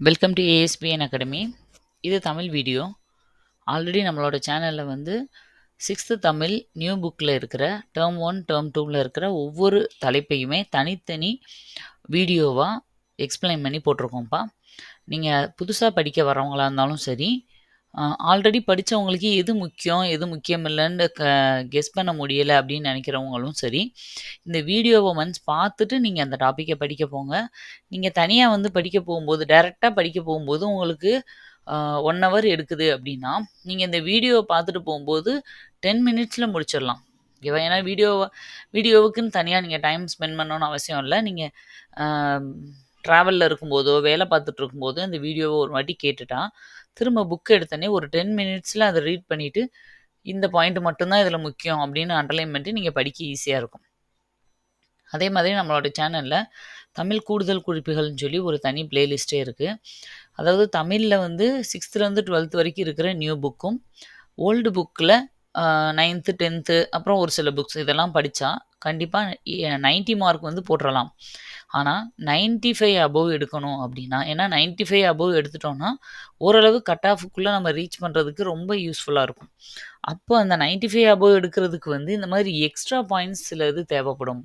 Welcome to ASPN academy இது Tamil video. Already நம்மளோட சேனலில் வந்து சிக்ஸ்த்து தமிழ் நியூ புக்கில் இருக்கிற டேர்ம் ஒன் டேர்ம் டூவில் இருக்கிற ஒவ்வொரு தலைப்பையுமே தனித்தனி வீடியோவாக எக்ஸ்பிளைன் பண்ணி போட்டிருக்கோம்ப்பா. நீங்கள் புதுசாக படிக்க வரவங்களாக இருந்தாலும் சரி ஆல்ரெடி படித்தவங்களுக்கு எது முக்கியம் எது முக்கியம் இல்லைன்னு க கெஸ் பண்ண முடியலை அப்படின்னு நினைக்கிறவங்களும் சரி இந்த வீடியோவை ஒன்ஸ் பார்த்துட்டு நீங்கள் அந்த டாப்பிக்கை படிக்க போங்க. நீங்கள் தனியாக வந்து படிக்க போகும்போது டைரெக்டாக படிக்க போகும்போது உங்களுக்கு ஒன் ஹவர் எடுக்குது அப்படின்னா நீங்கள் இந்த வீடியோவை பார்த்துட்டு போகும்போது டென் மினிட்ஸில் முடிச்சிடலாம். ஓகேவா ஏன்னா வீடியோவை வீடியோவுக்குன்னு தனியாக நீங்கள் டைம் ஸ்பெண்ட் பண்ணணும்னு அவசியம் இல்லை. நீங்கள் ட்ராவலில் இருக்கும்போதோ வேலை பார்த்துட்டு இருக்கும்போதோ இந்த வீடியோவை ஒரு வாட்டி கேட்டுட்டா திரும்ப புக் எடுத்தோடனே ஒரு டென் மினிட்ஸில் அதை ரீட் பண்ணிவிட்டு இந்த பாயிண்ட் மட்டும்தான் இதில் முக்கியம் அப்படின்னு அண்டர்லைன் பண்ணிட்டு நீங்கள் படிக்க ஈஸியாக இருக்கும். அதே மாதிரி நம்மளோட சேனலில் தமிழ் கூடுதல் குறிப்புகள்னு சொல்லி ஒரு தனி பிளேலிஸ்ட்டே இருக்குது அதாவது தமிழில் வந்து சிக்ஸ்த்துலேருந்து டுவெல்த் வரைக்கும் இருக்கிற நியூ புக்கும் ஓல்டு புக்கில் நைன்த்து டென்த்து அப்புறம் ஒரு சில புக்ஸ் இதெல்லாம் படித்தா கண்டிப்பாக நைன்ட்டி மார்க் வந்து போட்டுடலாம் ஆனால் நைன்ட்டி ஃபைவ் அபோவ் எடுக்கணும் அப்படின்னா ஏன்னா நைன்ட்டி ஃபைவ் அபோவ் எடுத்துட்டோம்னா ஓரளவு கட் ஆஃபுக்குள்ளே நம்ம ரீச் பண்ணுறதுக்கு ரொம்ப யூஸ்ஃபுல்லாக இருக்கும். அப்போ அந்த நைன்ட்டி ஃபைவ் அபோவ் எடுக்கிறதுக்கு வந்து இந்த மாதிரி எக்ஸ்ட்ரா பாயிண்ட்ஸ் சில இது தேவைப்படும்.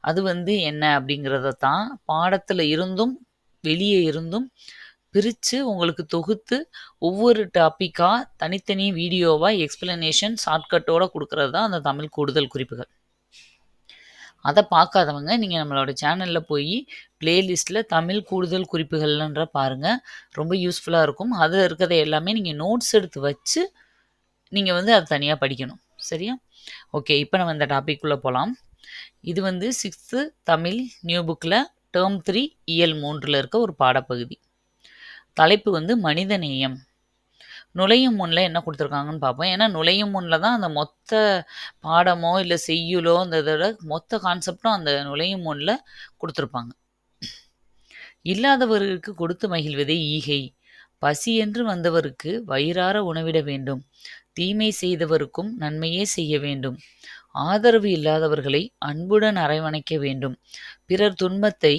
அது வந்து என்ன அப்படிங்கிறத தான் பாடத்தில் இருந்தும் வெளியே இருந்தும் பிரித்து உங்களுக்கு தொகுத்து ஒவ்வொரு டாப்பிக்காக தனித்தனி வீடியோவாக எக்ஸ்பிளனேஷன் ஷார்ட்கட்டோடு கொடுக்கறது தான் அந்த தமிழ் கூடுதல் குறிப்புகள். அதை பார்க்காதவங்க நீங்கள் நம்மளோட சேனலில் போய் ப்ளேலிஸ்ட்டில் தமிழ் கூடுதல் குறிப்புகள்ன்ற பாருங்கள் ரொம்ப யூஸ்ஃபுல்லாக இருக்கும். அதில் இருக்கிறத எல்லாமே நீங்கள் நோட்ஸ் எடுத்து வச்சு நீங்கள் வந்து அதை தனியாக படிக்கணும். சரியா? ஓகே இப்போ நம்ம இந்த டாபிக்குள்ளே போகலாம் இது வந்து சிக்ஸ்த்து தமிழ் நியூ புக்கில் டேர்ம் த்ரீ இயல் மூன்றில் இருக்க ஒரு பாடப்பகுதி. தலைப்பு வந்து மனிதநேயம் நுழையும் முன்னில் என்ன கொடுத்துருக்காங்கன்னு பார்ப்போம். ஏன்னா நுழையும் முன்னில் தான் அந்த மொத்த பாடமோ இல்லை செய்யுளோ அந்த இதோட மொத்த கான்செப்டும் அந்த நுழையும் முன்னில் கொடுத்துருப்பாங்க. இல்லாதவர்களுக்கு கொடுத்து மகிழ்வதே ஈகை. பசி என்று வந்தவருக்கு வயிறார உணவிட வேண்டும். தீமை செய்தவருக்கும் நன்மையே செய்ய வேண்டும். ஆதரவு இல்லாதவர்களை அன்புடன் அரவணைக்க வேண்டும். பிறர் துன்பத்தை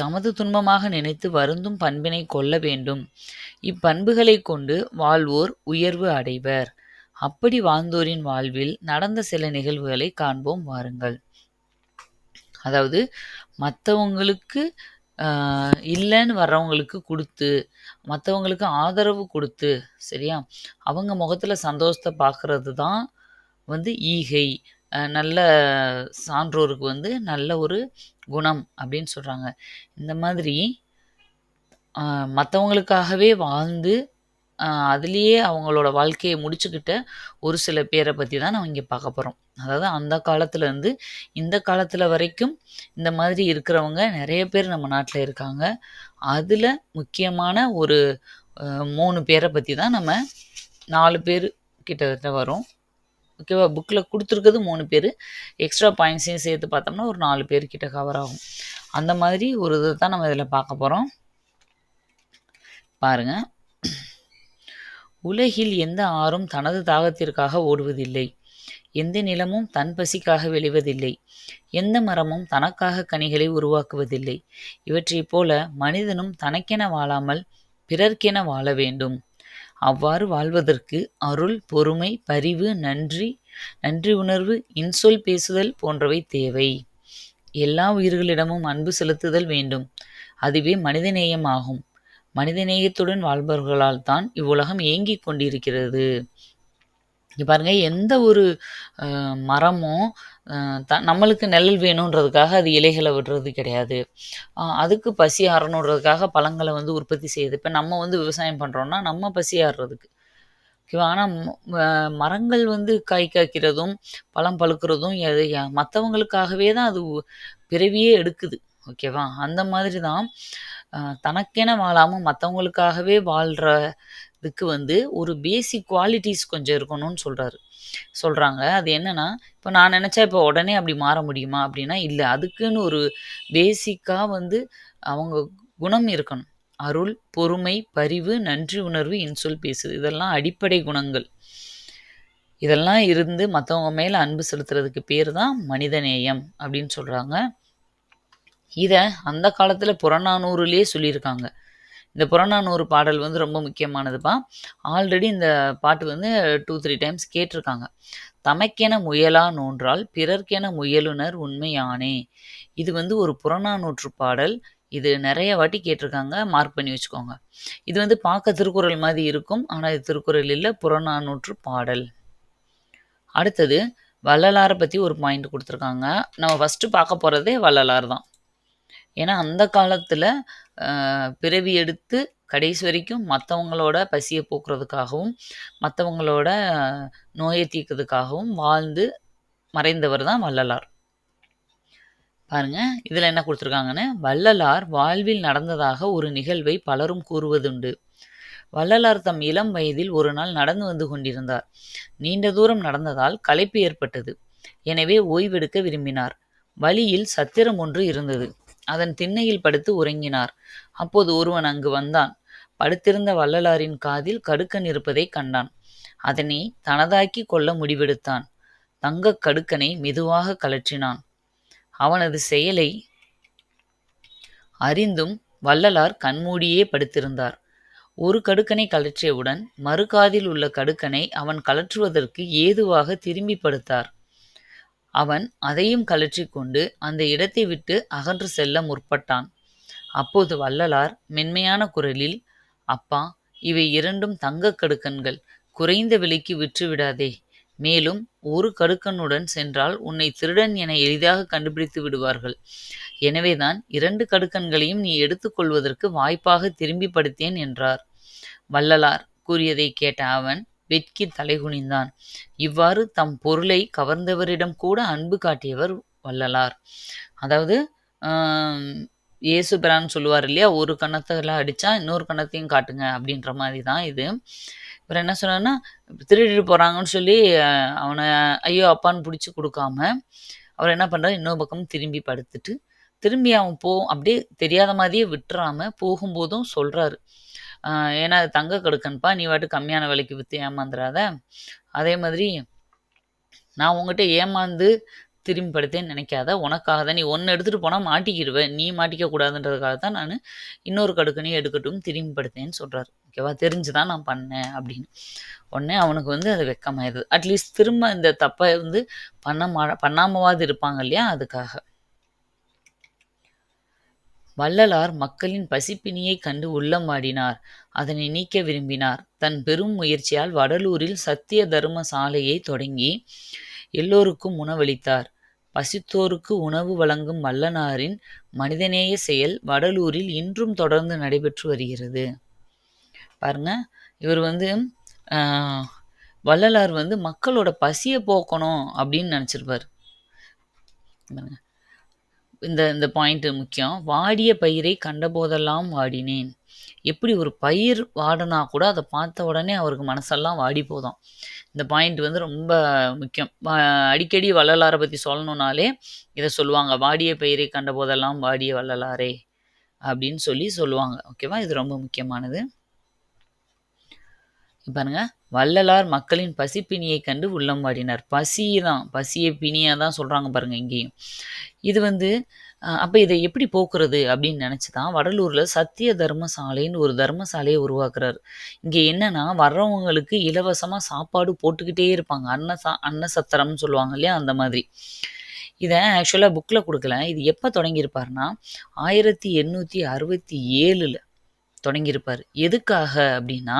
தமது துன்பமாக நினைத்து வருந்தும் பண்பினை கொள்ள வேண்டும். இப்பண்புகளை கொண்டு வாழ்வோர் உயர்வு அடைவர். அப்படி வாழ்ந்தோரின் வாழ்வில் நடந்த சில நிகழ்வுகளை காண்போம் வாருங்கள். அதாவது மற்றவங்களுக்கு இல்லைன்னு வர்றவங்களுக்கு கொடுத்து மற்றவங்களுக்கு ஆதரவு கொடுத்து சரியா? அவங்க முகத்தில் சந்தோஷத்தை பார்க்கறது தான் வந்து ஈகை. நல்ல சான்றோருக்கு வந்து நல்ல ஒரு குணம் அப்படின்னு சொல்கிறாங்க இந்த மாதிரி மற்றவங்களுக்காகவே வாழ்ந்து அதுலேயே அவங்களோட வாழ்க்கையை முடிச்சுக்கிட்ட ஒரு சில பேரை பற்றி தான் நம்ம இங்கே பார்க்க போகிறோம் அதாவது அந்த காலத்துலேருந்து இந்த காலத்தில் வரைக்கும் இந்த மாதிரி இருக்கிறவங்க நிறைய பேர் நம்ம நாட்டில் இருக்காங்க. அதில் முக்கியமான ஒரு மூணு பேரை பற்றி தான் நம்ம நாலு பேர் கிட்டத்தட்ட வரும். ஓகேவா புக்கில் கொடுத்துருக்கிறது மூணு பேர். எக்ஸ்ட்ரா பாயிண்ட்ஸையும் சேர்த்து பார்த்தோம்னா ஒரு நாலு பேர்கிட்ட கவர் ஆகும். அந்த மாதிரி ஒரு இதை தான் நம்ம இதில் பார்க்க போகிறோம் பாருங்க. உலகில் எந்த ஆறும் தனது தாகத்திற்காக ஓடுவதில்லை. எந்த நிலமும் தன் பசிக்காக வெளிவதில்லை. எந்த மரமும் தனக்காக கனிகளை உருவாக்குவதில்லை. இவற்றைப் போல மனிதனும் தனக்கென வாழாமல் பிறர்க்கென வாழ வேண்டும். அவ்வாறு வாழ்வதற்கு அருள் பொறுமை பரிவு நன்றி நன்றி உணர்வு இன்சொல் பேசுதல் போன்றவை தேவை. எல்லா உயிர்களிடமும் அன்பு செலுத்துதல் வேண்டும். அதுவே மனிதநேயம் ஆகும் மனிதநேயத்துடன் வாழ்பவர்களால் தான் இவ்வுலகம் இயங்கிக் கொண்டிருக்கிறது. இங்கே பாருங்கள் எந்த ஒரு மரமும் த நம்மளுக்கு நிழல் வேணுன்றதுக்காக அது இலைகளை விடுறது கிடையாது. அதுக்கு பசி ஆறணுன்றதுக்காக பழங்களை வந்து உற்பத்தி செய்யுது. இப்போ நம்ம வந்து விவசாயம் பண்ணுறோன்னா நம்ம பசி ஆறுறதுக்கு ஓகேவா? ஆனால் மரங்கள் வந்து காய் காய்க்கிறதும் பழம் பழுக்கிறதும் எது மற்றவங்களுக்காகவே தான் அது பிறவியே எடுக்குது. ஓகேவா? அந்த மாதிரி தான் தனக்கென வாழாமல் மற்றவங்களுக்காகவே வாழ்கிற இதுக்கு வந்து ஒரு பேசிக் குவாலிட்டிஸ் கொஞ்சம் இருக்கணும்னு சொல்கிறாரு சொல்கிறாங்க அது என்னென்னா இப்போ நான் நினச்சா இப்போ உடனே அப்படி மாற முடியுமா அப்படின்னா இல்லை. அதுக்குன்னு ஒரு பேசிக்காக வந்து அவங்க குணம் இருக்கணும். அருள் பொறுமை பரிவு நன்றி உணர்வு இன்சொல் பேசுது. இதெல்லாம் அடிப்படை குணங்கள். இதெல்லாம் இருந்து மற்றவங்க மேலே அன்பு செலுத்துறதுக்கு பேர் தான் மனிதநேயம் அப்படின்னு சொல்கிறாங்க இதை அந்த காலத்தில் புறநானூறுலேயே சொல்லியிருக்காங்க. இந்த புறநானூறு பாடல் வந்து ரொம்ப முக்கியமானதுப்பா. ஆல்ரெடி இந்த பாட்டு வந்து டூ த்ரீ டைம்ஸ் கேட்டிருக்காங்க. தமக்கென முயலா நோன்றால் பிறர்க்கென முயலுனர் உண்மையானே. இது வந்து ஒரு புறநானூற்று பாடல். இது நிறைய வாட்டி கேட்டிருக்காங்க. மார்க் பண்ணி வச்சுக்கோங்க. இது வந்து பார்க்க திருக்குறள் மாதிரி இருக்கும். ஆனால் இது திருக்குறள் இல்லை. புறநானூற்று பாடல். அடுத்தது வள்ளலாரை பற்றி ஒரு பாயிண்ட் கொடுத்துருக்காங்க. நம்ம ஃபஸ்ட்டு பார்க்க போகிறதே வள்ளலார் தான். ஏன்னா அந்த காலத்தில் பிறவி எடுத்து கடைசி வரைக்கும் மற்றவங்களோட பசியை போக்குறதுக்காகவும் மற்றவங்களோட நோயை தீர்க்கிறதுக்காகவும் வாழ்ந்து மறைந்தவர் தான் வள்ளலார். பாருங்க இதில் என்ன கொடுத்துருக்காங்கன்னு வள்ளலார் வாழ்வில் நடந்ததாக ஒரு நிகழ்வை பலரும் கூறுவதுண்டு. வள்ளலார் தம் இளம் வயதில் ஒரு நாள் நடந்து வந்து கொண்டிருந்தார். நீண்ட தூரம் நடந்ததால் களைப்பு ஏற்பட்டது. எனவே ஓய்வெடுக்க விரும்பினார். வழியில் சத்திரம் ஒன்று இருந்தது. அதன் திண்ணையில் படுத்து உறங்கினார். அப்போது ஒருவன் அங்கு வந்தான். படுத்திருந்த வள்ளலாரின் காதில் கடுக்கன் இருப்பதை கண்டான். அதனை தனதாக்கி கொள்ள முடிவெடுத்தான். தங்கக் கடுக்கனை மெதுவாக கலற்றினான் அவனது செயலை அறிந்தும் வள்ளலார் கண்மூடியே படுத்திருந்தார். ஒரு கடுக்கனை கலற்றியவுடன் மறுகாதில் உள்ள கடுக்கனை அவன் கலற்றுவதற்கு ஏதுவாக திரும்பி படுத்தார். அவன் அதையும் கலற்றி கொண்டு அந்த இடத்தை விட்டு அகன்று செல்ல முற்பட்டான். அப்போது வள்ளலார் மென்மையான குரலில் அப்பா இவை இரண்டும் தங்கக் கடுக்கன்கள். குறைந்த விலைக்கு விற்றுவிடாதே. மேலும் ஒரு கடுக்கனுடன் சென்றால் உன்னை திருடன் என எளிதாக கண்டுபிடித்து விடுவார்கள். எனவேதான் இரண்டு கடுக்கன்களையும் நீ எடுத்துக்கொள்வதற்கு வாய்ப்பாக திரும்பி படுத்தேன் என்றார். வள்ளலார் கூறியதை கேட்ட அவன் வெட்கி தலைகுனிந்தான். இவ்வாறு தம் பொருளை கவர்ந்தவரிடம் கூட அன்பு காட்டியவர் வள்ளலார். அதாவது இயேசு பிரான் சொல்லுவார் இல்லையா ஒரு கணத்தில் அடித்தா இன்னொரு கணத்தையும் காட்டுங்க அப்படின்ற மாதிரி தான் இது. இப்போ என்ன சொன்னார்னா திருடிட்டு போகிறாங்கன்னு சொல்லி அவனை ஐயோ அப்பான்னு பிடிச்சி கொடுக்காம அவர் என்ன பண்ணுறாரு இன்னொரு பக்கம் திரும்பி படுத்துட்டு திரும்பி அவன் போ அப்படியே தெரியாத மாதிரியே விட்டுறாம போகும்போதும் சொல்கிறாரு ஏன்னா அது தங்க கடுக்கன்ப்பா நீ வாட்டு கம்மியான விலைக்கு விற்று ஏமாந்துடாத அதே மாதிரி நான் உங்ககிட்ட ஏமாந்து திரும்பி படுத்தேன்னு நினைக்காத. உனக்காக தான் நீ ஒன்று எடுத்துகிட்டு போனால் மாட்டிக்கிடுவேன் நீ மாட்டிக்க கூடாதுன்றதுக்காக தான் நான் இன்னொரு கடுக்கனையும் எடுக்கட்டும் திரும்பி படுத்தேன்னு சொல்கிறாரு ஓகேவா? தெரிஞ்சு தான் நான் பண்ணேன் அப்படின்னு. உடனே அவனுக்கு வந்து அது வெக்கமாயிருது அட்லீஸ்ட் திரும்ப இந்த தப்பை வந்து பண்ண மா பண்ணாமவாது இருப்பாங்க இல்லையா? அதுக்காக. வள்ளலார் மக்களின் பசிப்பினியை கண்டு உள்ளம் ஆடினார் அதனை நீக்க விரும்பினார். தன் பெரும் முயற்சியால் வடலூரில் சத்திய தர்ம சாலையை தொடங்கி எல்லோருக்கும் உணவளித்தார். பசித்தோருக்கு உணவு வழங்கும் வல்லனாரின் மனிதநேய செயல் வடலூரில் இன்றும் தொடர்ந்து நடைபெற்று வருகிறது. பாருங்க இவர் வந்து வள்ளலார் வந்து மக்களோட பசியை போக்கணும் அப்படின்னு நினச்சிருப்பார். இந்த இந்த பாயிண்ட்டு முக்கியம். வாடிய பயிரை கண்டபோதெல்லாம் வாடினேன். எப்படி ஒரு பயிர் வாடினா கூட அதை பார்த்த உடனே அவருக்கு மனசெல்லாம் வாடி போதும். இந்த பாயிண்ட் வந்து ரொம்ப முக்கியம். அடிக்கடி வள்ளலாரை பற்றி சொல்லணுன்னாலே இதை சொல்லுவாங்க வாடிய பயிரை கண்டபோதெல்லாம் வாடிய வள்ளலாரே அப்படின்னு சொல்லி சொல்லுவாங்க. ஓகேவா இது ரொம்ப முக்கியமானது. பாருங்க. வள்ளலார் மக்களின் பசிப்பினியை கண்டு உள்ளம் வாடினார். பசி தான் பசியை பிணியாக தான் சொல்கிறாங்க பாருங்க இங்கேயும். இது வந்து அப்போ இதை எப்படி போக்குறது அப்படின்னு நினச்சி தான் வடலூரில் சத்திய தர்மசாலைன்னு ஒரு தர்மசாலையை உருவாக்குறாரு. இங்கே என்னென்னா வர்றவங்களுக்கு இலவசமாக சாப்பாடு போட்டுக்கிட்டே இருப்பாங்க. அன்ன சா அன்ன சத்திரம்னு சொல்லுவாங்க இல்லையா அந்த மாதிரி. இதை ஆக்சுவலாக புக்கில் கொடுக்கல. இது எப்போ தொடங்கியிருப்பார்னா ஆயிரத்தி எண்ணூற்றி அறுபத்தி ஏழில் தொடங்கியிருப்பார். எதுக்காக அப்படின்னா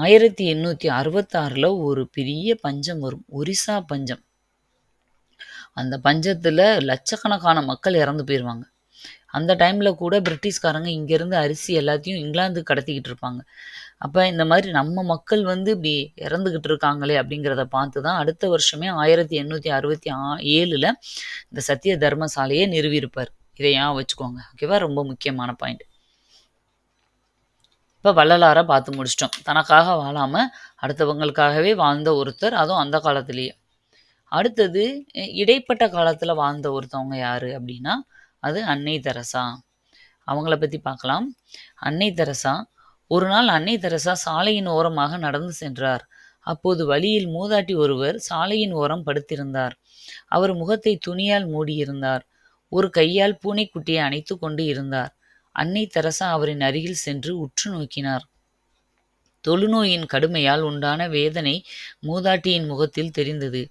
ஆயிரத்தி எண்ணூற்றி அறுபத்தாறில் ஒரு பெரிய பஞ்சம் வரும். ஒரிசா பஞ்சம். அந்த பஞ்சத்தில் லட்சக்கணக்கான மக்கள் இறந்து போயிடுவாங்க அந்த டைமில் கூட பிரிட்டிஷ்காரங்க இங்கேருந்து அரிசி எல்லாத்தையும் இங்கிலாந்து கடத்திக்கிட்டு இருப்பாங்க. அப்போ இந்த மாதிரி நம்ம மக்கள் வந்து இப்படி இறந்துக்கிட்டு இருக்காங்களே அப்படிங்கிறத பார்த்து தான் அடுத்த வருஷமே ஆயிரத்தி எண்ணூற்றி அறுபத்தி ஆ ஏழில் இந்த சத்திய தர்மசாலையை நிறுவியிருப்பார். இதை ஏன் வச்சுக்கோங்க. ஓகேவா? ரொம்ப முக்கியமான பாயிண்ட் இப்போ வள்ளலாரை பார்த்து முடிச்சிட்டோம். தனக்காக வாழாமல் அடுத்தவங்களுக்காகவே வாழ்ந்த ஒருத்தர் அதுவும் அந்த காலத்திலேயே. அடுத்தது இடைப்பட்ட காலத்தில் வாழ்ந்த ஒருத்தவங்க யார் அப்படின்னா அது அன்னை தெரசா. அவங்கள பற்றி பார்க்கலாம் அன்னை தெரசா ஒரு நாள் அன்னை தெரசா சாலையின் ஓரமாக நடந்து சென்றார். அப்போது வழியில் மூதாட்டி ஒருவர் சாலையின் ஓரம் படுத்திருந்தார். அவர் முகத்தை துணியால் மூடியிருந்தார். ஒரு கையால் பூனைக்குட்டியை அணைத்து கொண்டு இருந்தார். அன்னை தெரசா அவரின் அருகில் சென்று உற்று நோக்கினார். தொழுநோயின் கடுமையால் உண்டான வேதனை மூதாட்டியின் முகத்தில் தெரிந்தது.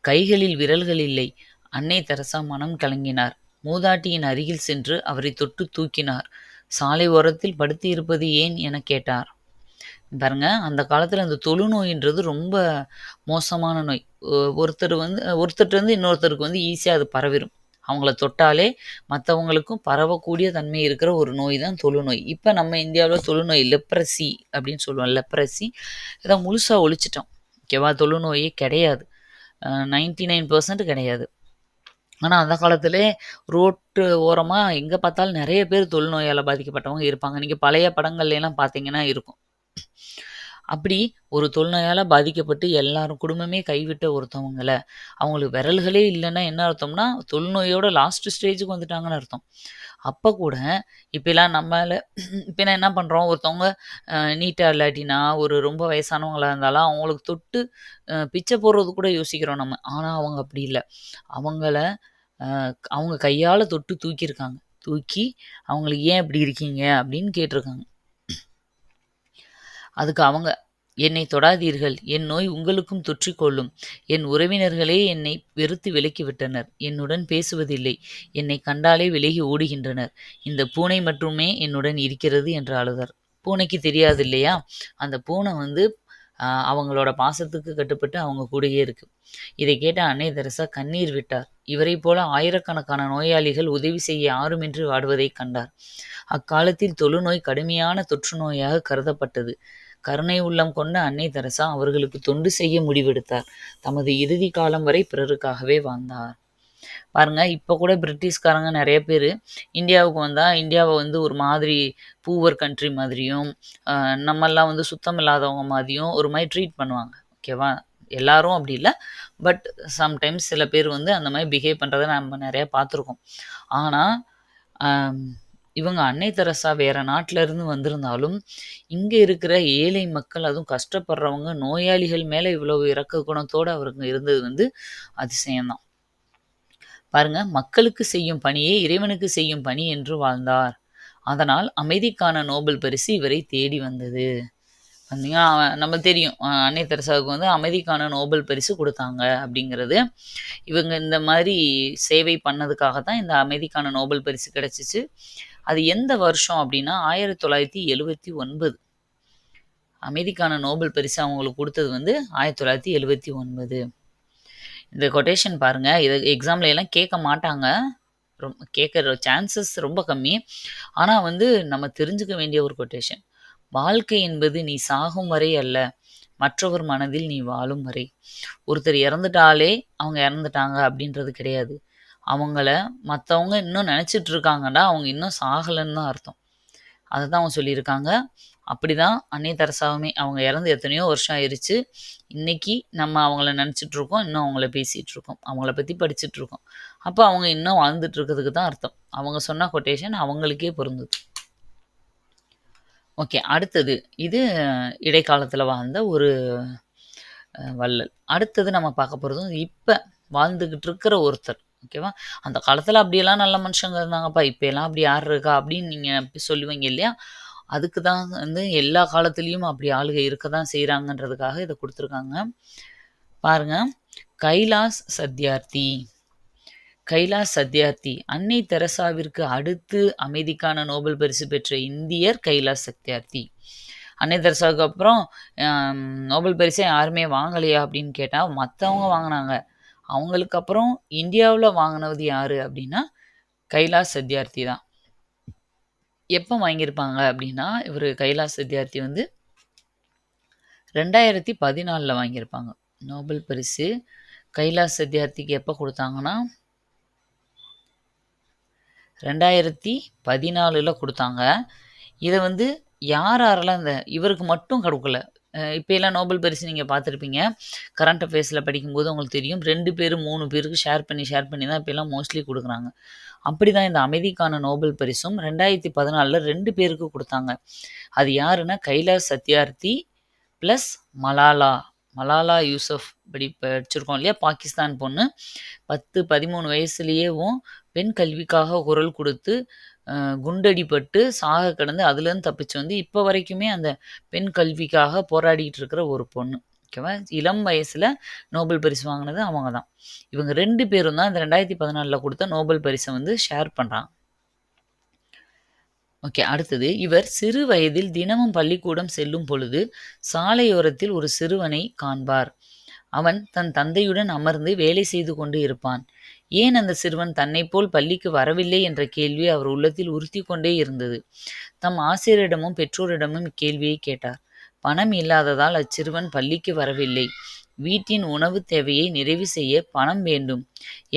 கைகளில் விரல்கள் இல்லை. அன்னை தெரசா மனம் கலங்கினார். மூதாட்டியின் அருகில் சென்று அவரை தொட்டு தூக்கினார். சாலை ஓரத்தில் படுத்து இருப்பது ஏன் என கேட்டார். பாருங்க அந்த காலத்தில் அந்த தொழுநோயின்றது ரொம்ப மோசமான நோய். ஒருத்தர் வந்து ஒருத்தர்கிட்ட வந்து இன்னொருத்தருக்கு வந்து ஈஸியாக அது பரவிடும் அவங்கள தொட்டாலே மற்றவங்களுக்கும் பரவக்கூடிய தன்மை இருக்கிற ஒரு நோய் தான் தொழுநோய். இப்போ நம்ம இந்தியாவில் தொழுநோய் லெப்ரசி அப்படின்னு சொல்லுவோம். லெப்ரசி இதை முழுசாக ஒழிச்சிட்டோம். ஓகேவா? தொழுநோயே கிடையாது. நைன்டி நைன் பர்சன்ட் கிடையாது. ஆனால் அந்த காலத்திலே ரோட்டு ஓரமாக எங்கே பார்த்தாலும் நிறைய பேர் தொழுநோயால் பாதிக்கப்பட்டவங்க இருப்பாங்க. நீங்கள் பழைய படங்கள்லாம் பார்த்தீங்கன்னா இருக்கும். அப்படி ஒரு தொழுநோயால் பாதிக்கப்பட்டு எல்லாரும் குடும்பமே கைவிட்ட ஒருத்தவங்கள அவங்களுக்கு விரல்களே இல்லைன்னா என்ன அர்த்தம்னா தொழுநோயோட லாஸ்ட் ஸ்டேஜுக்கு வந்துட்டாங்கன்னு அர்த்தம். அப்போ கூட இப்போலாம் நம்மள இப்போ என்ன பண்ணுறோம் ஒருத்தவங்க நீட்டாக இல்லாட்டினா ஒரு ரொம்ப வயசானவங்களாக இருந்தாலும் அவங்களுக்கு தொட்டு பிச்சை போடுறது கூட யோசிக்கிறோம் நம்ம. ஆனால் அவங்க அப்படி இல்லை. அவங்கள அவங்க கையால் தொட்டு தூக்கியிருக்காங்க. தூக்கி அவங்களுக்கு ஏன் இப்படி இருக்கீங்க? அப்படின்னு கேட்டிருக்காங்க. அதுக்கு அவங்க என்னை தொடாதீர்கள் என் நோய் உங்களுக்கும் தொற்றிக்கொள்ளும். என் உறவினர்களே என்னை வெறுத்து விலக்கிவிட்டனர். என்னுடன் பேசுவதில்லை. என்னை கண்டாலே விலகி ஓடுகின்றனர். இந்த பூனை மட்டுமே என்னுடன் இருக்கிறது என்று அழுதார். பூனைக்கு தெரியாது இல்லையா? அந்த பூனை வந்து அவங்களோட பாசத்துக்கு கட்டுப்பட்டு அவங்க கூடயே இருக்கு. இதை கேட்ட அன்னை தெரசா கண்ணீர் விட்டார். இவரை போல ஆயிரக்கணக்கான நோயாளிகள் உதவி செய்ய யாருமின்றி வாடுவதைக் கண்டார். அக்காலத்தில் தொழுநோய் கடுமையான தொற்று நோயாக கருதப்பட்டது. கருணை உள்ளம் கொண்ட அன்னை தெரசா அவர்களுக்கு தொண்டு செய்ய முடிவெடுத்தார். தமது இறுதி காலம் வரை பிறருக்காகவே வாழ்ந்தார். பாருங்க இப்போ கூட பிரிட்டிஷ்காரங்க நிறைய பேர் இந்தியாவுக்கு வந்தால் இந்தியாவை வந்து ஒரு மாதிரி பூவர் கண்ட்ரி மாதிரியும் நம்மெல்லாம் வந்து சுத்தம் இல்லாதவங்க மாதிரியும் ஒரு மாதிரி ட்ரீட் பண்ணுவாங்க. ஓகேவா? எல்லாரும் அப்படி இல்லை. பட் சம்டைம்ஸ் சில பேர் வந்து அந்த மாதிரி பிஹேவ் பண்ணுறதை நம்ம நிறையா பார்த்துருக்கோம். ஆனால் இவங்க அன்னை தெரசா வேற நாட்டில இருந்து வந்திருந்தாலும் இங்க இருக்கிற ஏழை மக்கள் அதுவும் கஷ்டப்படுறவங்க நோயாளிகள் மேல இவ்வளவு இறக்க குணத்தோடு அவருக்கு இருந்தது வந்து அதிசயம்தான். பாருங்க மக்களுக்கு செய்யும் பணியே இறைவனுக்கு செய்யும் பணி என்று வாழ்ந்தார். அதனால் அமைதிக்கான நோபல் பரிசு இவரை தேடி வந்தது. பார்த்தீங்கன்னா நம்ம தெரியும் அன்னை தெரசாவுக்கு வந்து அமைதிக்கான நோபல் பரிசு கொடுத்தாங்க அப்படிங்கிறது. இவங்க இந்த மாதிரி சேவை பண்ணதுக்காக தான் இந்த அமைதிக்கான நோபல் பரிசு கிடைச்சிச்சு. அது எந்த வருஷம் அப்படின்னா ஆயிரத்தி தொள்ளாயிரத்தி எழுவத்தி ஒன்பது. அமைதிக்கான நோபல் பரிசு அவங்களுக்கு கொடுத்தது வந்து ஆயிரத்தி தொள்ளாயிரத்தி எழுவத்தி ஒன்பது. இந்த கொட்டேஷன் பாருங்கள் இதை எக்ஸாம்ல எல்லாம் கேட்க மாட்டாங்க. ரொம்ப கேட்குற சான்சஸ் ரொம்ப கம்மி. ஆனால் வந்து நம்ம தெரிஞ்சுக்க வேண்டிய ஒரு கொட்டேஷன் வாழ்க்கை என்பது நீ சாகும் வரை அல்ல மற்றவர் மனதில் நீ வாழும் வரை. ஒருத்தர் இறந்துட்டாலே அவங்க இறந்துட்டாங்க அப்படின்றது கிடையாது. அவங்கள மற்றவங்க இன்னும் நினச்சிட்டுருக்காங்கன்னா அவங்க இன்னும் சாகலைன்னு தான் அர்த்தம். அதை தான் அவங்க சொல்லியிருக்காங்க. அப்படி தான் அன்னை தரசாவுமே அவங்க இறந்து எத்தனையோ வருஷம் ஆயிடுச்சு இன்னைக்கு நம்ம அவங்கள நினச்சிட்டு இருக்கோம் இன்னும் அவங்கள பேசிகிட்டு இருக்கோம் அவங்கள பற்றி படிச்சுட்டு இருக்கோம் அப்போ அவங்க இன்னும் வாழ்ந்துட்டு இருக்கிறதுக்கு தான் அர்த்தம். அவங்க சொன்ன கொட்டேஷன் அவங்களுக்கே பொருந்துது ஓகே அடுத்தது. இது இடைக்காலத்தில் வாழ்ந்த ஒரு வள்ளல். அடுத்தது நம்ம பார்க்க போகிறதும் இப்போ வாழ்ந்துக்கிட்டு இருக்கிற ஒருத்தர். ஓகேவா? அந்த காலத்தில் அப்படியெல்லாம் நல்ல மனுஷங்க இருந்தாங்கப்பா. இப்போல்லாம் அப்படி யார் இருக்கா அப்படின்னு நீங்கள் சொல்லுவீங்க இல்லையா? அதுக்கு தான் வந்து எல்லா காலத்துலேயும் அப்படி ஆளுகை இருக்க தான் செய்கிறாங்கன்றதுக்காக இதை கொடுத்துருக்காங்க. பாருங்க. கைலாஸ் சத்யார்த்தி. கைலாஸ் சத்யார்த்தி. அன்னை தெரசாவிற்கு அடுத்து அமைதிக்கான நோபல் பரிசு பெற்ற இந்தியர் கைலாஸ் சத்யார்த்தி. அன்னை தெரசாவுக்கு அப்புறம் நோபல் பரிசை யாருமே வாங்கலையா அப்படின்னு கேட்டால் மற்றவங்க வாங்கினாங்க. அவங்களுக்கு அப்புறம் இந்தியாவில் வாங்கினது யார் அப்படின்னா கைலாஷ் சத்யார்த்தி தான். எப்போ வாங்கியிருப்பாங்க அப்படின்னா இவர் கைலாஷ் சத்யார்த்தி வந்து ரெண்டாயிரத்தி பதினாலில் வாங்கியிருப்பாங்க. நோபல் பரிசு. கைலாஷ் சத்யார்த்திக்கு எப்போ கொடுத்தாங்கன்னா ரெண்டாயிரத்தி பதினாலில் கொடுத்தாங்க. இதை வந்து யார் யாரெல்லாம் இந்த இவருக்கு மட்டும் கொடுக்கல இப்போ எல்லாம் நோபல் பரிசு நீங்கள் பார்த்துருப்பீங்க. கரண்ட் அஃபேர்ஸில் படிக்கும்போது உங்களுக்கு தெரியும். ரெண்டு பேர் மூணு பேருக்கு ஷேர் பண்ணி ஷேர் பண்ணி தான் இப்போயெல்லாம் மோஸ்ட்லி கொடுக்குறாங்க. அப்படி தான் இந்த அமைதிக்கான நோபல் பரிசும் ரெண்டாயிரத்தி பதினாலில் ரெண்டு பேருக்கு கொடுத்தாங்க. அது யாருன்னா கைலாஷ் சத்யார்த்தி ப்ளஸ் மலாலா. மலாலா யூசஃப் படி படிச்சிருக்கோம் இல்லையா? பாகிஸ்தான் பொண்ணு. பத்து பதிமூணு வயசுலேயேவும் பெண் கல்விக்காக குரல் கொடுத்து குண்டடிப்பட்டு சாக கிடந்து அதுலேருந்து தப்பிச்சு வந்து இப்போ வரைக்குமே அந்த பெண் கல்விக்காக போராடிட்டு இருக்கிற ஒரு பொண்ணு. ஓகேவா? இளம் வயசில் நோபல் பரிசு வாங்கினது அவங்க தான். இவங்க ரெண்டு பேரும் தான் இந்த ரெண்டாயிரத்தி பதினாலில் கொடுத்த நோபல் பரிசை வந்து ஷேர் பண்ணுறாங்க ஓகே அடுத்தது. இவர் சிறு வயதில் தினமும் பள்ளிக்கூடம் செல்லும் பொழுது சாலையோரத்தில் ஒரு சிறுவனை காண்பார். அவன் தன் தந்தையுடன் அமர்ந்து வேலை செய்து கொண்டு இருப்பான். ஏன் அந்த சிறுவன் தன்னைப்போல் பள்ளிக்கு வரவில்லை என்ற கேள்வி அவர் உள்ளத்தில் உறுத்தி கொண்டே இருந்தது. தம் ஆசிரியரிடமும் பெற்றோரிடமும் இக்கேள்வியை கேட்டார். பணம் இல்லாததால் அச்சிறுவன் பள்ளிக்கு வரவில்லை. வீட்டின் உணவு தேவையை நிறைவு செய்ய பணம் வேண்டும்.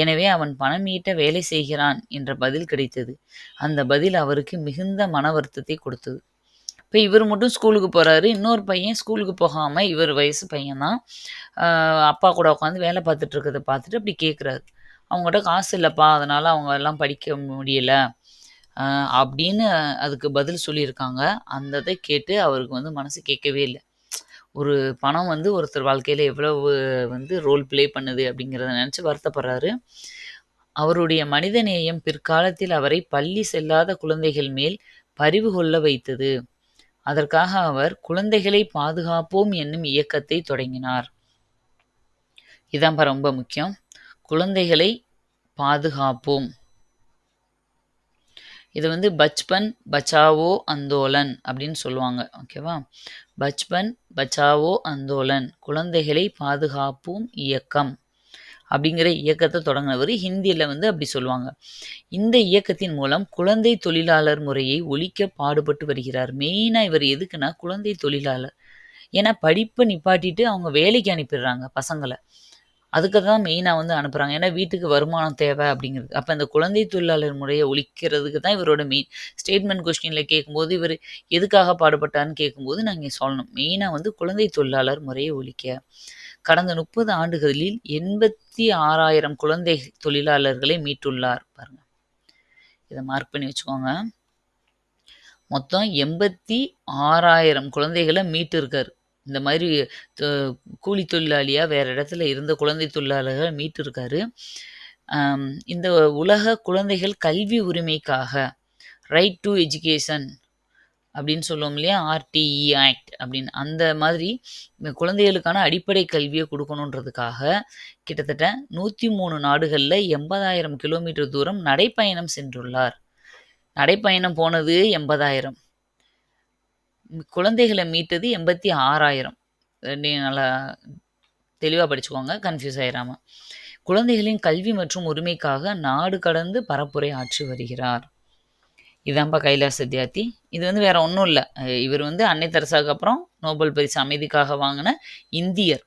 எனவே அவன் பணம் ஈட்ட வேலை செய்கிறான் என்ற பதில் கிடைத்தது. அந்த பதில் அவருக்கு மிகுந்த மன வருத்தத்தை கொடுத்தது. இப்போ இவர் மட்டும் ஸ்கூலுக்கு போகிறாரு இன்னொரு பையன் ஸ்கூலுக்கு போகாமல் இவர் வயசு பையன்தான். அப்பா கூட உட்காந்து வேலை பார்த்துட்டு இருக்கிறத பார்த்துட்டு அப்படி கேட்குறாரு அவங்ககிட்ட காசு இல்லைப்பா அதனால் அவங்க எல்லாம் படிக்க முடியல. அப்படின்னு அதுக்கு பதில் சொல்லியிருக்காங்க. அந்த இதை கேட்டு அவருக்கு வந்து மனசு கேட்கவே இல்லை. ஒரு பணம் வந்து ஒருத்தர் வாழ்க்கையில் எவ்வளவு வந்து ரோல் ப்ளே பண்ணுது அப்படிங்கிறத நினச்சி வருத்தப்படுறாரு. அவருடைய மனிதநேயம் பிற்காலத்தில் அவரை பள்ளி செல்லாத குழந்தைகள் மேல் பரிவு கொள்ள வைத்தது. அதற்காக அவர் குழந்தைகளை பாதுகாப்போம் என்னும் இயக்கத்தை தொடங்கினார். இதான் ரொம்ப முக்கியம். குழந்தைகளை பாதுகாப்போம். இது வந்து பச்பன் பச்சாவோ அந்தோலன் அப்படின்னு சொல்லுவாங்க ஓகேவா பச்பன் பச்சாவோ அந்தோலன் குழந்தைகளை பாதுகாப்போம் இயக்கம் அப்படிங்கிற இயக்கத்தை தொடங்கினவர் ஹிந்தியில் வந்து அப்படி சொல்லுவாங்க. இந்த இயக்கத்தின் மூலம் குழந்தை தொழிலாளர் முறையை ஒழிக்க பாடுபட்டு வருகிறார். மெயினாக இவர் எதுக்குன்னா குழந்தை தொழிலாளர். ஏன்னா படிப்பை நிப்பாட்டிட்டு அவங்க வேலைக்கு அனுப்பிடுறாங்க பசங்களை. அதுக்கு தான் மெயினாக வந்து அனுப்புகிறாங்க ஏன்னா வீட்டுக்கு வருமானம் தேவை அப்படிங்கிறது. அப்போ இந்த குழந்தை தொழிலாளர் முறையை ஒழிக்கிறதுக்கு தான் இவரோட மெயின் ஸ்டேட்மெண்ட் கொஸ்டினில் கேட்கும்போது இவர் எதுக்காக பாடுபட்டார்னு கேட்கும்போது நாங்கள் சொல்லணும். மெயினாக வந்து குழந்தை தொழிலாளர் முறையை ஒழிக்க. கடந்த முப்பது ஆண்டுகளில் எண்பத்தி ஆறாயிரம் குழந்தை தொழிலாளர்களை மீட்டுள்ளார். பாருங்க. இதை மார்க் பண்ணி வச்சுக்கோங்க. மொத்தம் எண்பத்தி ஆறாயிரம் குழந்தைகளை மீட்டு இருக்கார் இந்த மாதிரி கூலி தொழிலாளியாக வேறு இடத்துல இருந்த குழந்தை தொழிலாளர்களை மீட்டிருக்காரு இந்த உலக குழந்தைகள் கல்வி உரிமைக்காக ரைட் டு எஜுகேஷன் அப்படின்னு சொல்லுவோம் இல்லையா? ஆர்டிஇ ஆக்ட் அப்படின்னு. அந்த மாதிரி குழந்தைகளுக்கான அடிப்படை கல்வியை கொடுக்கணுன்றதுக்காக கிட்டத்தட்ட நூற்றி மூணு நாடுகளில் எண்பதாயிரம் கிலோமீட்டர் தூரம் நடைப்பயணம் சென்றுள்ளார். நடைப்பயணம் போனது எண்பதாயிரம். குழந்தைகளை மீட்டது எண்பத்தி ஆறாயிரம். ரெண்டையும் நல்லா தெளிவாக படிச்சுக்கோங்க கன்ஃபியூஸ் ஆயிடாமல் குழந்தைகளின் கல்வி மற்றும் உரிமைக்காக நாடு கடந்து பரப்புரை ஆற்றி வருகிறார். இதான்ப்பா கைலாஸ் சத்யார்த்தி. இது வந்து வேற ஒன்றும் இல்லை. இவர் வந்து அன்னை தெரசாவுக்கு அப்புறம் நோபல் பரிசு அமைதிக்காக வாங்கின இந்தியர்.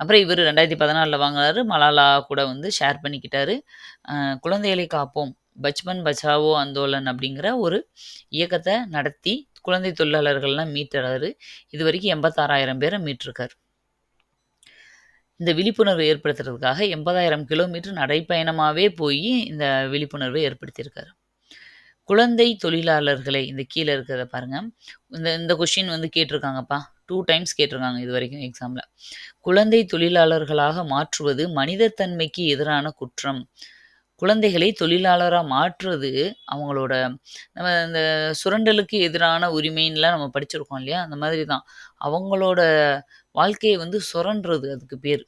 அப்புறம் இவர் ரெண்டாயிரத்தி பதினாலில் வாங்கினாரு. மலாலா கூட வந்து ஷேர் பண்ணிக்கிட்டாரு. குழந்தைகளை காப்போம். பச்பன் பச்சாவோ அந்தோலன் அப்படிங்கிற ஒரு இயக்கத்தை நடத்தி குழந்தை தொழிலாளர்கள்லாம் மீட்டுறாரு இது வரைக்கும் எண்பத்தாறாயிரம் பேரை மீட்டிருக்காரு. இந்த விழிப்புணர்வை ஏற்படுத்துறதுக்காக எண்பதாயிரம் கிலோமீட்டர் நடைப்பயணமாகவே போய் இந்த விழிப்புணர்வை ஏற்படுத்தியிருக்காரு. குழந்தை தொழிலாளர்களை இந்த கீழே இருக்கிறத பாருங்கள் இந்த இந்த கொஷின் வந்து கேட்டிருக்காங்கப்பா. டூ டைம்ஸ் கேட்டிருக்காங்க இது வரைக்கும் எக்ஸாமில் குழந்தை தொழிலாளர்களாக மாற்றுவது மனிதத்தன்மைக்கு எதிரான குற்றம். குழந்தைகளை தொழிலாளராக மாற்றுறது அவங்களோட நம்ம இந்த சுரண்டலுக்கு எதிரான உரிமைன்லாம் நம்ம படிச்சிருக்கோம் இல்லையா? அந்த மாதிரி தான் அவங்களோட வாழ்க்கையை வந்து சுரண்டுறது அதுக்கு பேர்.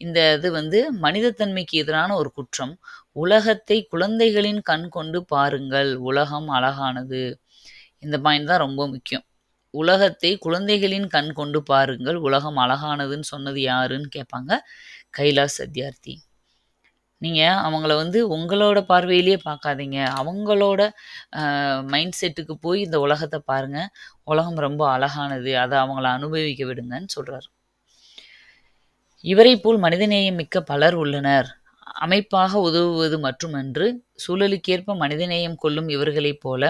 இந்த இது வந்து மனிதத்தன்மைக்கு எதிரான ஒரு குற்றம். உலகத்தை குழந்தைகளின் கண் கொண்டு பாருங்கள். உலகம் அழகானது. இந்த பாயிண்ட் தான் ரொம்ப முக்கியம். உலகத்தை குழந்தைகளின் கண் கொண்டு பாருங்கள். உலகம் அழகானதுன்னு சொன்னது யாருன்னு கேட்பாங்க கைலாஸ் சத்யார்த்தி. நீங்கள் அவங்கள வந்து உங்களோட பார்வையிலேயே பார்க்காதீங்க. அவங்களோட மைண்ட் செட்டுக்கு போய் இந்த உலகத்தை பாருங்கள் உலகம் ரொம்ப அழகானது. அதை அவங்கள அனுபவிக்க விடுங்கன்னு சொல்கிறார் இவரை போல் மனிதநேயம் மிக்க பலர் உள்ளனர். அமைப்பாக உதவுவது மட்டுமன்று சூழலுக்கேற்ப மனிதநேயம் கொள்ளும் இவர்களைப் போல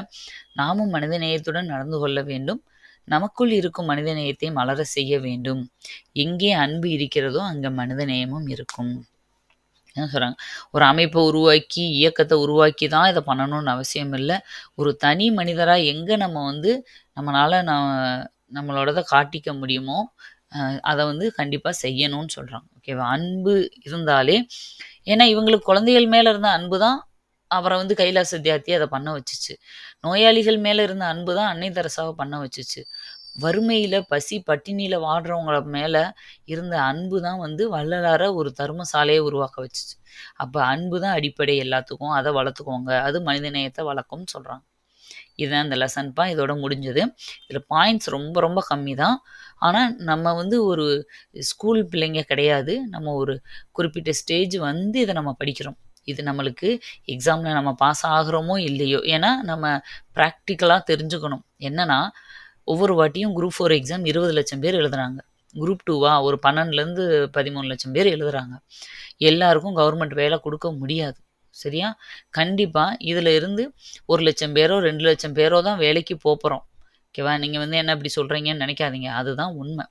நாமும் மனிதநேயத்துடன் நடந்து கொள்ள வேண்டும். நமக்குள் இருக்கும் மனிதநேயத்தை மலர செய்ய வேண்டும். எங்கே அன்பு இருக்கிறதோ அங்கே மனிதநேயமும் இருக்கும். என்ன சொல்கிறாங்க ஒரு அமைப்பை உருவாக்கி இயக்கத்தை உருவாக்கி தான் இதை பண்ணணும்னு அவசியம் இல்லை. ஒரு தனி மனிதராக எங்கே நம்ம வந்து நம்மளால் நான் நம்மளோடதை காட்டிக்க முடியுமோ அதை வந்து கண்டிப்பாக செய்யணும்னு சொல்கிறாங்க ஓகேவா? அன்பு இருந்தாலே ஏன்னா இவங்களுக்கு குழந்தைகள் மேலே இருந்த அன்பு தான் அவரை வந்து கைலாச தியாத்தி அதை பண்ண வச்சுச்சு. நோயாளிகள் மேலே இருந்த அன்பு தான் அன்னை தெரசாவை பண்ண வச்சுச்சு. வறுமையில் பசி பட்டினியில் வாடுறவங்கள மேலே இருந்த அன்பு தான் வந்து வள்ளலார ஒரு தர்மசாலையை உருவாக்க வச்சுச்சு. அப்போ அன்பு தான் அடிப்படை எல்லாத்துக்கும் அதை வளர்த்துக்கோங்க அது மனிதநேயத்தை வளர்க்கும்னு சொல்கிறாங்க இதுதான் இந்த லெசன்ப்பா இதோட முடிஞ்சது. இதில் பாயிண்ட்ஸ் ரொம்ப ரொம்ப கம்மி தான். ஆனால் நம்ம வந்து ஒரு ஸ்கூல் பிள்ளைங்க கிடையாது. நம்ம ஒரு குறிப்பிட்ட ஸ்டேஜ் வந்து இதை நம்ம படிக்கிறோம். இது நம்மளுக்கு எக்ஸாமில் நம்ம பாஸ் ஆகுறோமோ இல்லையோ? ஏன்னா நம்ம ப்ராக்டிக்கலாக தெரிஞ்சுக்கணும். என்னென்னா ஒவ்வொரு வாட்டியும் குரூப் ஃபோர் எக்ஸாம் இருபது லட்சம் பேர் எழுதுறாங்க. குரூப் டூவா ஒரு பன்னெண்டுலேருந்து பதிமூணு லட்சம் பேர் எழுதுறாங்க. எல்லாருக்கும் கவர்மெண்ட் வேலை கொடுக்க முடியாது. சரியா? கண்டிப்பாக இதில் இருந்து ஒரு லட்சம் பேரோ ரெண்டு லட்சம் பேரோ தான் வேலைக்கு போகிறோம் ஓகேவா நீங்கள் வந்து என்ன இப்படி சொல்கிறீங்கன்னு நினைக்காதீங்க. அதுதான் உண்மை.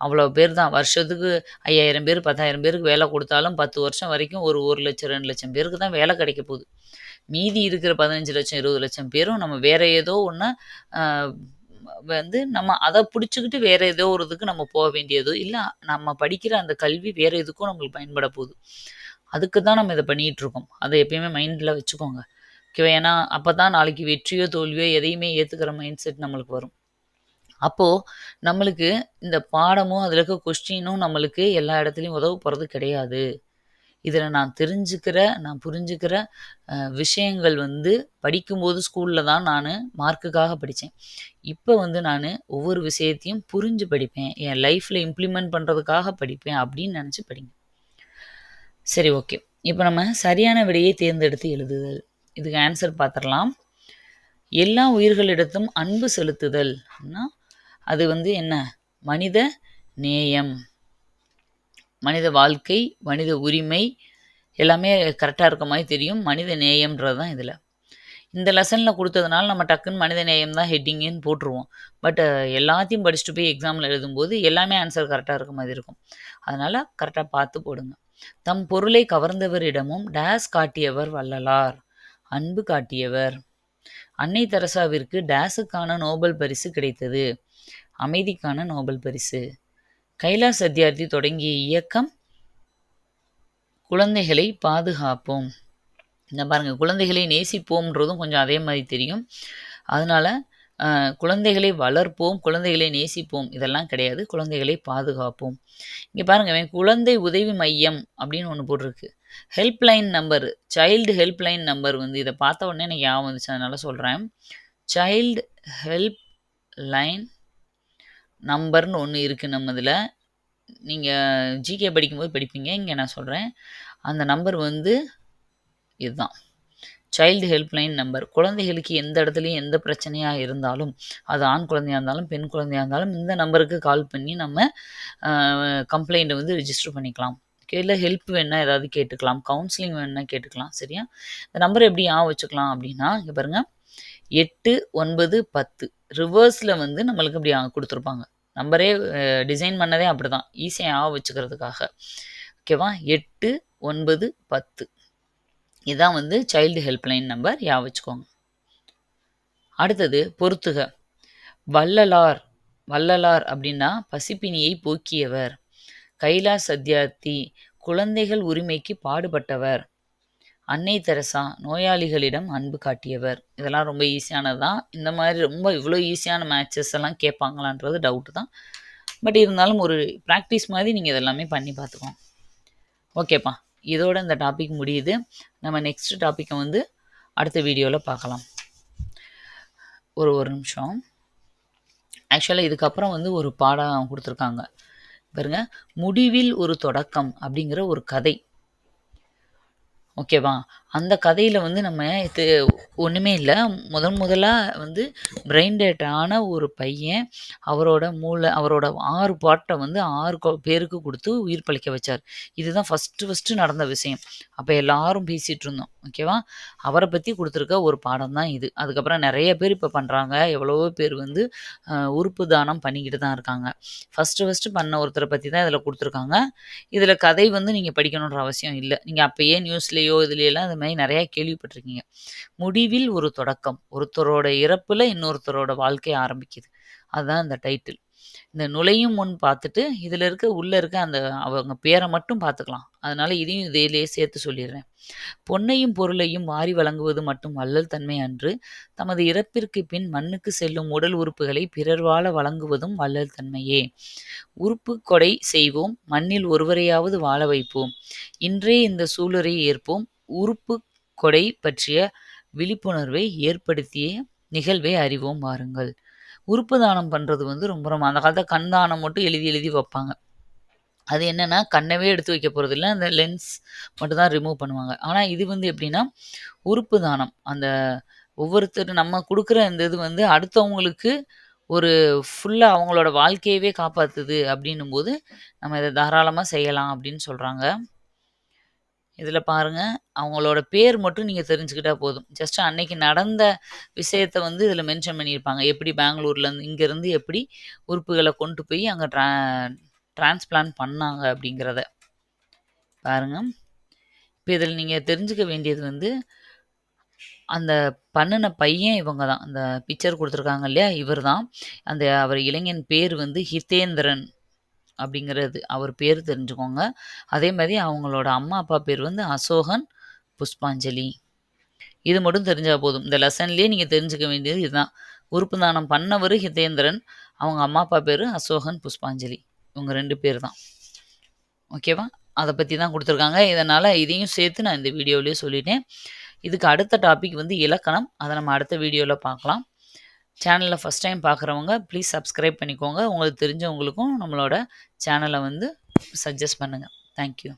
அவ்வளோ பேர் தான் வருஷத்துக்கு ஐயாயிரம் பேர் பத்தாயிரம் பேருக்கு வேலை கொடுத்தாலும் பத்து வருஷம் வரைக்கும் ஒரு ஒரு லட்சம் ரெண்டு லட்சம் பேருக்கு தான் வேலை கிடைக்க போகுது. மீதி இருக்கிற பதினஞ்சு லட்சம் இருபது லட்சம் பேரும் நம்ம வேற ஏதோ ஒன்று வந்து நம்ம அதை பிடிச்சிக்கிட்டு வேற ஏதோ ஒரு இதுக்கு நம்ம போக வேண்டியதோ இல்லை நம்ம படிக்கிற அந்த கல்வி வேற எதுக்கும் நம்மளுக்கு பயன்பட போகுது. அதுக்கு தான் நம்ம இதை பண்ணிகிட்டு இருக்கோம் அதை எப்பயுமே மைண்டில் வச்சுக்கோங்க. ஓகேவா? ஏன்னா அப்போ தான் நாளைக்கு வெற்றியோ தோல்வியோ எதையுமே ஏற்றுக்கிற மைண்ட் செட் நம்மளுக்கு வரும். அப்போது நம்மளுக்கு இந்த பாடமும் அதில் இருக்க கொஸ்டினும் நம்மளுக்கு எல்லா இடத்துலையும் உதவு போகிறது கிடையாது. இதில் நான் தெரிஞ்சுக்கிற நான் புரிஞ்சுக்கிற விஷயங்கள் வந்து படிக்கும்போது ஸ்கூலில் தான் நான் மார்க்குக்காக படித்தேன் இப்போ வந்து நான் ஒவ்வொரு விஷயத்தையும் புரிஞ்சு படிப்பேன். என் லைஃப்பில் இம்ப்ளிமெண்ட் பண்ணுறதுக்காக படிப்பேன் அப்படின்னு நினச்சி படிங்க. சரி ஓகே இப்போ நம்ம சரியான விடையை தேர்ந்தெடுத்து எழுதுதல். இதுக்கு ஆன்சர் பார்த்துடலாம் எல்லா உயிர்களிடத்தும் அன்பு செலுத்துதல். அப்படின்னா அது வந்து என்ன? மனித நேயம். மனித வாழ்க்கை மனித உரிமை எல்லாமே கரெக்டாக இருக்க மாதிரி தெரியும். மனித நேயம்ன்றது தான் இதில். இந்த லெசனில் கொடுத்ததுனால நம்ம டக்குன்னு மனித நேயம் தான் ஹெட்டிங்குன்னு போட்டுருவோம். பட் எல்லாத்தையும் படிச்சுட்டு போய் எக்ஸாமில் எழுதும்போது எல்லாமே ஆன்சர் கரெக்டாக இருக்க மாதிரி இருக்கும். அதனால் கரெக்டாக பார்த்து போடுங்க. தம் பொருளை கவர்ந்தவரிடமும் டேஸ் காட்டியவர் வள்ளலார். அன்பு காட்டியவர். அன்னை தெரசாவிற்கு டேஸுக்கான நோபல் பரிசு கிடைத்தது. அமைதிக்கான நோபல் பரிசு. கைலாஸ் சத்யார்த்தி தொடங்கிய இயக்கம் குழந்தைகளை பாதுகாப்போம். இந்த பாருங்கள் குழந்தைகளை நேசிப்போம்ன்றதும் கொஞ்சம் அதே மாதிரி தெரியும். அதனால் குழந்தைகளை வளர்ப்போம் குழந்தைகளை நேசிப்போம் இதெல்லாம் கிடையாது. குழந்தைகளை பாதுகாப்போம். இங்கே பாருங்க குழந்தை உதவி மையம் அப்படின்னு ஒன்று போட்டிருக்கு. Helpline number child helpline number வந்து இதை பார்த்த உடனே எனக்கு ஞாபகம் வந்துச்சு அதனால் சொல்கிறேன் சைல்டு ஹெல்ப் லைன் நம்பர்னு ஒன்று இருக்குது நம்ம இதில். நீங்கள் ஜிகே படிக்கும்போது படிப்பீங்க. இங்கே நான் சொல்கிறேன் அந்த நம்பர் வந்து இதுதான். சைல்டு ஹெல்ப்லைன் நம்பர் குழந்தைகளுக்கு எந்த இடத்துலையும் எந்த பிரச்சனையாக இருந்தாலும் அது ஆண் குழந்தையாக இருந்தாலும் பெண் குழந்தையாக இருந்தாலும் இந்த நம்பருக்கு கால் பண்ணி நம்ம கம்ப்ளைண்ட்டை வந்து ரிஜிஸ்டர் பண்ணிக்கலாம். இல்லை ஹெல்ப் வேணால் ஏதாவது கேட்டுக்கலாம். கவுன்சிலிங் வேணால் கேட்டுக்கலாம். சரியா? இந்த நம்பர் எப்படி ஆ வச்சுக்கலாம் அப்படின்னா இங்கே பாருங்கள் எட்டு ஒன்பது பத்து. ரிவர்ஸில் வந்து நம்மளுக்கு இப்படி ஆ- கொடுத்துருப்பாங்க. நம்பரே டிசைன் பண்ணதே அப்படி தான் ஈஸியாக ஞாபகம் வச்சுக்கிறதுக்காக ஓகேவா எட்டு ஒன்பது பத்து. இதான் வந்து சைல்டு ஹெல்ப்லைன் நம்பர் ஞாபகம் வச்சுக்கோங்க. அடுத்தது பொறுத்துக. வள்ளலார். வள்ளலார் அப்படின்னா பசிப்பினியை போக்கியவர். கைலாஸ் சத்யார்த்தி குழந்தைகள் உரிமைக்கு பாடுபட்டவர். அன்னை தெரசா நோயாளிகளிடம் அன்பு காட்டியவர். இதெல்லாம் ரொம்ப ஈஸியானது தான். இந்த மாதிரி ரொம்ப இவ்வளோ ஈஸியான மேட்சஸ் எல்லாம் கேட்பாங்களான்றது டவுட்டு தான். பட் இருந்தாலும் ஒரு ப்ராக்டிஸ் மாதிரி நீங்கள் இதெல்லாமே பண்ணி பார்த்துக்கோங்க. ஓகேப்பா இதோட இந்த டாபிக் முடியுது. நம்ம நெக்ஸ்ட் டாப்பிக்கை வந்து அடுத்த வீடியோவில் பார்க்கலாம். ஒரு ஒரு நிமிஷம். ஆக்சுவலாக இதுக்கப்புறம் வந்து ஒரு பாடம் கொடுத்துருக்காங்க. பாருங்க. முடிவில் ஒரு தொடக்கம் அப்படிங்கிற ஒரு கதை. ஓகேவா? அந்த கதையில் வந்து நம்ம இது ஒன்றுமே இல்லை. முதன் முதலாக வந்து பிரெயின் டேட்டான ஒரு பையன் அவரோட மூளை அவரோட ஆறு பாட்டை வந்து ஆறு பேருக்கு கொடுத்து உயிர் பழிக்க வச்சார். இதுதான் ஃபஸ்ட்டு ஃபஸ்ட்டு நடந்த விஷயம். அப்போ எல்லாரும் பேசிகிட்டு இருந்தோம் ஓகேவா அவரை பற்றி கொடுத்துருக்க ஒரு பாடம் தான் இது. அதுக்கப்புறம் நிறைய பேர் இப்போ பண்ணுறாங்க எவ்வளவோ பேர் வந்து உறுப்பு தானம் பண்ணிக்கிட்டு தான் இருக்காங்க. ஃபஸ்ட்டு ஃபஸ்ட்டு பண்ண ஒருத்தரை பற்றி தான் இதில் கொடுத்துருக்காங்க. இதில் கதை வந்து நீங்கள் படிக்கணுன்ற அவசியம் இல்லை. நீங்கள் அப்போயே நியூஸ்லேயோ இதுலையெல்லாம் மாதிரி நிறையா கேள்விப்பட்டிருக்கீங்க. முடிவில் ஒரு தொடக்கம் ஒருத்தரோட இறப்பில் இன்னொருத்தரோட வாழ்க்கை ஆரம்பிக்குது. அதுதான் இந்த டைட்டில் இந்த நுழையும் முன் பார்த்துட்டு இதில் இருக்க உள்ளே இருக்க அந்த அவங்க பேரை மட்டும் பார்த்துக்கலாம். அதனால் இதையும் இதிலே சேர்த்து சொல்லிடுறேன். பொன்னையும் பொருளையும் வாரி வழங்குவது மட்டும் வள்ளல் தன்மை அன்று தமது இறப்பிற்கு பின் மண்ணுக்கு செல்லும் உடல் உறுப்புகளை பிறர் வாழ வழங்குவதும் வள்ளல் தன்மையே. உறுப்பு கொடை செய்வோம் மண்ணில் ஒருவரையாவது வாழ வைப்போம். இன்றே இந்த சூழலை ஏற்போம். உறுப்பு கொடை பற்றிய விழிப்புணர்வை ஏற்படுத்திய நிகழ்வை அறிவோம் வாருங்கள். உறுப்பு தானம் பண்ணுறது வந்து ரொம்ப ரொம்ப அந்த காலத்தில் கண் தானம் மட்டும் எழுதி எழுதி வைப்பாங்க. அது என்னென்னா கண்ணவே எடுத்து வைக்க போகிறது இல்லை அந்த லென்ஸ் மட்டும்தான் ரிமூவ் பண்ணுவாங்க. ஆனால் இது வந்து எப்படின்னா உறுப்பு தானம். அந்த ஒவ்வொருத்தர் நம்ம கொடுக்குற இந்த இது வந்து அடுத்தவங்களுக்கு ஒரு ஃபுல்லாக அவங்களோட வாழ்க்கையவே காப்பாற்றுது அப்படின்னும் போது நம்ம இதை தாராளமாக செய்யலாம் அப்படின்னு சொல்கிறாங்க இதில் பாருங்கள் அவங்களோட பேர் மட்டும் நீங்கள் தெரிஞ்சுக்கிட்டா போதும். ஜஸ்ட் அன்னைக்கு நடந்த விஷயத்த வந்து இதில் மென்ஷன் பண்ணியிருப்பாங்க. எப்படி பெங்களூர்லேருந்து இங்கேருந்து எப்படி உறுப்புகளை கொண்டு போய் அங்கே ட்ரா டிரான்ஸ்பிளான்ட் பண்ணாங்க அப்படிங்கிறத பாருங்க. இப்போ இதில் நீங்கள் தெரிஞ்சுக்க வேண்டியது வந்து அந்த பண்ணின பையன் இவங்க தான். அந்த பிக்சர் கொடுத்துருக்காங்க இல்லையா? இவர் தான் அந்த அவர் இளைஞன் பேர் வந்து ஹிதேந்திரன். அப்படிங்கிறது அவர் பேர் தெரிஞ்சுக்கோங்க. அதே மாதிரி அவங்களோட அம்மா அப்பா பேர் வந்து அசோகன் புஷ்பாஞ்சலி. இது மட்டும் தெரிஞ்சால் போதும். இந்த லெசன்லேயே நீங்கள் தெரிஞ்சுக்க வேண்டியது இதுதான். உறுப்பு தானம் பண்ணவர் ஹிதேந்திரன் அவங்க அம்மா அப்பா பேர் அசோகன் புஷ்பாஞ்சலி. இவங்க ரெண்டு பேர் தான் ஓகேவா அதை பற்றி தான் கொடுத்துருக்காங்க. இதனால் இதையும் சேர்த்து நான் இந்த வீடியோவிலேயே சொல்லிட்டேன். இதுக்கு அடுத்த டாபிக் வந்து இலக்கணம். அதை நம்ம அடுத்த வீடியோவில் பார்க்கலாம். சேனலில் ஃபஸ்ட் டைம் பார்க்குறவங்க ப்ளீஸ் சப்ஸ்கிரைப் பண்ணிக்கோங்க. உங்களுக்கு தெரிஞ்சவங்களுக்கும் நம்மளோட சேனலை வந்து சஜஸ்ட் பண்ணுங்கள் தேங்க்யூ